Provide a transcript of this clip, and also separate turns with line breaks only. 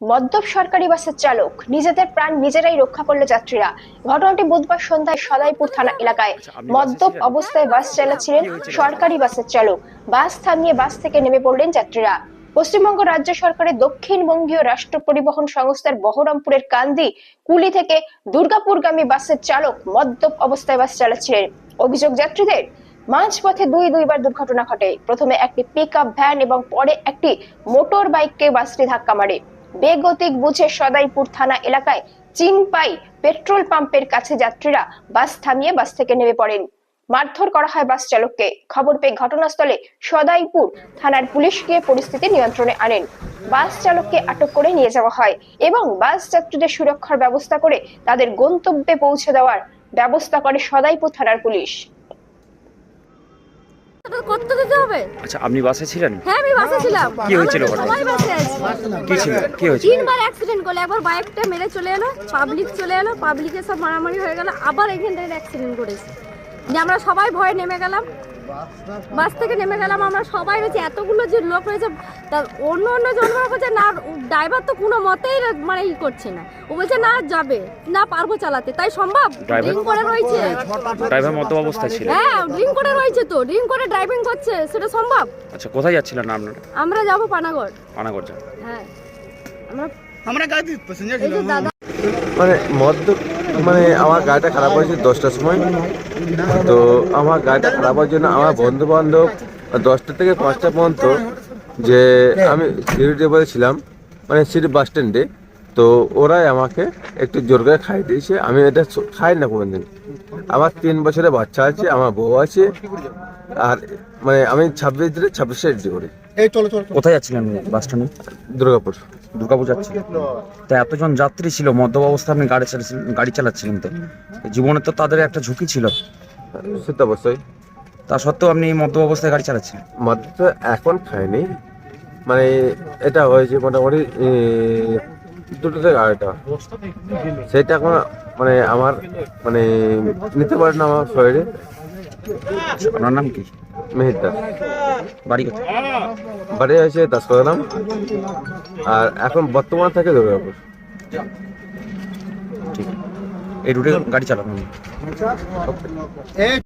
মদ্যপ সরকারি বাসের চালক নিজেদের প্রাণ নিজেরাই রক্ষা করল যাত্রীরা। ঘটনাটি বুধবার সন্ধ্যায় সদাইপুর থানা এলাকায়। মদ্যপ অবস্থায় বাস চালাচ্ছিলেন সরকারি বাসের চালক। বাস থামিয়ে বাস থেকে নেমে পড়লেন যাত্রীরা। পশ্চিমবঙ্গ রাজ্য সরকারের দক্ষিণবঙ্গীয় রাষ্ট্র পরিবহন সংস্থার বহরমপুরের কান্দি কুলি থেকে দুর্গাপুরগামী বাসের চালক মদ্যপ অবস্থায় বাস চালাচ্ছিলেন। অভিযোগ যাত্রীদের মাঝপথে দুই দুইবার দুর্ঘটনা ঘটে। প্রথমে একটি পিক ভ্যান এবং পরে একটি মোটর বাইককে বাসটি ধাক্কা মারে। বেগতিক বুঝে সদাইপুর থানা এলাকায় চিনপাই পেট্রোল পাম্পের কাছে যাত্রীরা বাস থামিয়ে বাস থেকে নেমে পড়েন। মারধর করা হয় বাস চালককে। খবর পেয়ে ঘটনাস্থলে সদাইপুর থানার পুলিশ গিয়ে পরিস্থিতি নিয়ন্ত্রণে আনেন। বাস চালককে আটক করে নিয়ে যাওয়া হয় এবং বাস যাত্রীদের সুরক্ষার ব্যবস্থা করে তাদের গন্তব্যে পৌঁছে দেওয়ার ব্যবস্থা করে সদাইপুর থানার পুলিশ।
করতে দিতে হবে?
আচ্ছা আপনি বাসে ছিলেন?
হ্যাঁ আমি বাসে ছিলাম।
কি হয়েছিল
আমরা
ঘটনা?
সবাই বাসে আছি।
কি ছিল? কি হয়েছে
তিনবার অ্যাক্সিডেন্ট করল। একবার বাইকটা মেরে চলে এলো পাবলিক চলে এলো সব মারামারি হয়ে গেল আবার এখান থেকে অ্যাক্সিডেন্ট করেছে। যে আমরা সবাই ভয়ে নেমে গেলাম। বাস থেকে নেমে গেলাম আমরা সবাই রয়েছে এতগুলো যে লোক রয়েছে তার অন্য অন্য জনগণ বলছে না ড্রাইভার তো কোনো মতেই মানে ই করছে না। ও বলছে না যাবে না পারব চালাতে। তাই সম্ভব? ড্রিঙ্ক করে রয়েছে।
ড্রাইভার মদ্য অবস্থায় ছিল।
হ্যাঁ ড্রিঙ্ক করে রয়েছে তো ড্রিঙ্ক করে ড্রাইভিং করছে সেটা সম্ভব?
আচ্ছা কোথায় যাচ্ছিলেন আপনারা
আমরা যাব পানাগড়।
পানাগড় যান।
হ্যাঁ। আমরা
আমরা গাড়ি প্যাসেঞ্জার
দাদা
মানে মদ্য মানে আমার গাড়িটা খারাপ হয়েছে দশটার সময়। তো আমার গাড়িটা খারাপ হওয়ার জন্য আমার বন্ধু বান্ধব দশটা থেকে পাঁচটা পর্যন্ত যে আমি সিঁড়িতে বলেছিলাম মানে সিটি বাস স্ট্যান্ডে তো ওরাই আমাকে একটু জোর করে খাই দিয়েছে। আমি এটা খাই না কোনোদিন। আমার তিন বছরের বাচ্চা আছে আমার বউ আছে আর মানে আমি ছাব্বিশ দিনে ছাব্বিশে এন্ট্রি করি।
এই চলো চলো
কোথায় যাচ্ছিলেন বাস স্ট্যান্ডে
দুর্গাপুর।
দুর্গাপুর যাচ্ছিলেন? তা এতজন যাত্রী ছিল মদ্য অবস্থায় আপনি গাড়ি চালাচ্ছিলেন গাড়ি চালাচ্ছিলেন তো? জীবনে তো তাদের একটা ঝুঁকি ছিল।
সে তো অবশ্যই।
তা সত্ত্বেও আপনি মদ্য অবস্থায় গাড়ি চালাচ্ছেন
মদ তো এখন খাইনি। মানে এটা হয়েছে মোটামুটি দুটো থেকে আড়াইটা সেটা এখন মানে আমার মানে নিতে পারেন না আমার শরীরে
আপনার নাম কি?
মেহের দাস।
বাড়ি কোথায়?
বাড়ি আছে দাস নাম আর এখন বর্তমান থাকে দুর্গাপুর।
ঠিক। এই রুটে গাড়ি চালানো